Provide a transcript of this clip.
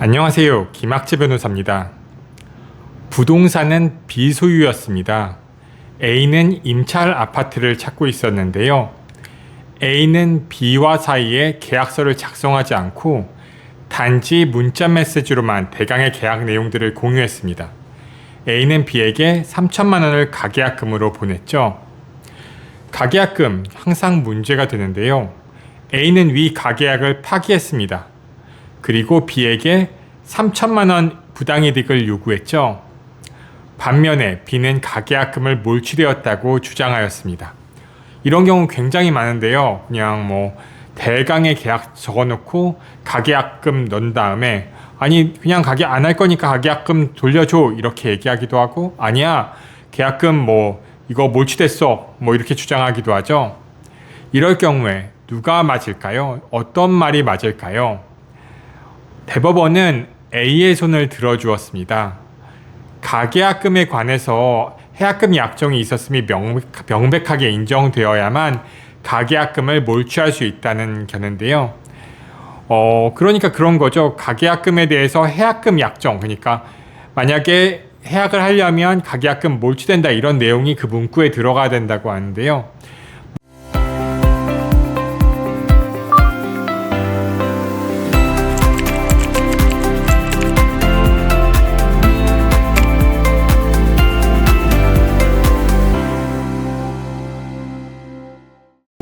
안녕하세요. 김학재 변호사입니다. 부동산은 비소유였습니다. A는 임차할 아파트를 찾고 있었는데요. A는 B와 사이에 계약서를 작성하지 않고 단지 문자 메시지로만 대강의 계약 내용들을 공유했습니다. A는 B에게 3천만 원을 가계약금으로 보냈죠. 가계약금 항상 문제가 되는데요. A는 위 가계약을 파기했습니다. 그리고 B에게 3천만 원 부당이득을 요구했죠. 반면에 B는 가계약금을 몰취되었다고 주장하였습니다. 이런 경우 굉장히 많은데요. 그냥 뭐 대강의 계약 적어놓고 가계약금 넣은 다음에 아니 그냥 가계 안할 거니까 가계약금 돌려줘 이렇게 얘기하기도 하고 아니야 계약금 뭐 이거 몰취됐어 뭐 이렇게 주장하기도 하죠. 이럴 경우에 누가 맞을까요? 어떤 말이 맞을까요? 대법원은 A의 손을 들어주었습니다. 가계약금에 관해서 해약금 약정이 있었음이 명백, 하게 인정되어야만 가계약금을 몰취할 수 있다는 견해인데요. 어, 그러니까 그런 거죠. 가계약금에 대해서 해약금 약정, 그러니까 만약에 해약을 하려면 가계약금 몰취된다 이런 내용이 그 문구에 들어가야 된다고 하는데요.